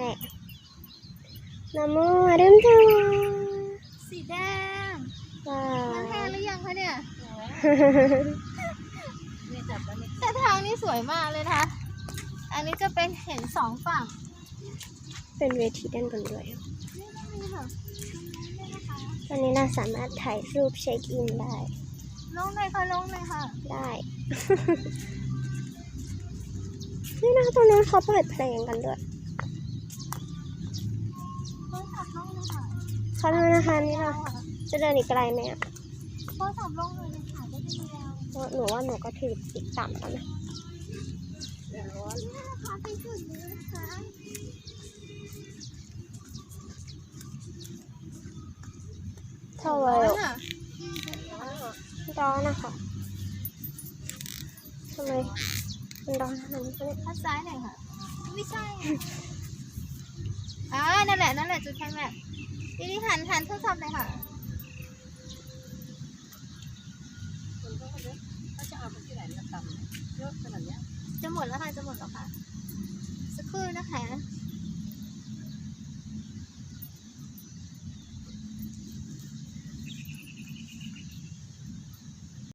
นี่น้ำมูเริ่มจังสีแดงว้ามันแห้งหรือยังคะเนี่ยเนี่ยจับแล้วเนี่ยแต่ทางนี้สวยมากเลยนะคะ อันนี้จะเป็นเห็นสองฝั่ง เป็นเวทีด้านบนด้วยนี่ก็มีค่ะนี่นะคะตอนนี้เราสามารถถ่ายรูปเช็คอินได้ ลงเลยค่ะลงเลยค่ะ ได้นี่นะคะตรงนั้นเขาเปิดเพลงกันด้วย ขอโทษนะคะนี่เราจะเดินอีกไกลไหมอะโทรศัพท์ลงเลยเลยค่ะได้ดีแล้วเพราะหนูว่าหนูก็ถือติดต่ำแล้วนะเดี๋ยวร้อนนี่นะคะเป็นจุดนี้นะคะเท่าไหร่ร้อนอะร้อนนะคะทำไมมันร้อนขนาดนี้คะเนี่ยข้างซ้ายหน่อยค่ะ ไม่ใช่อะอ่านั่นแหละ นั่นแหละจุดไคลแม็ก ซ์ทีนี้หันหันโทรศัพท์เลยค่ะคนเขาก็เยอะเขาจะเอาไปที่ไหนมาทำเยอะขนาดเนี้ยจะหมดแล้วค่ะ จะหมดแล้วค่ะ สักครู่นะคะ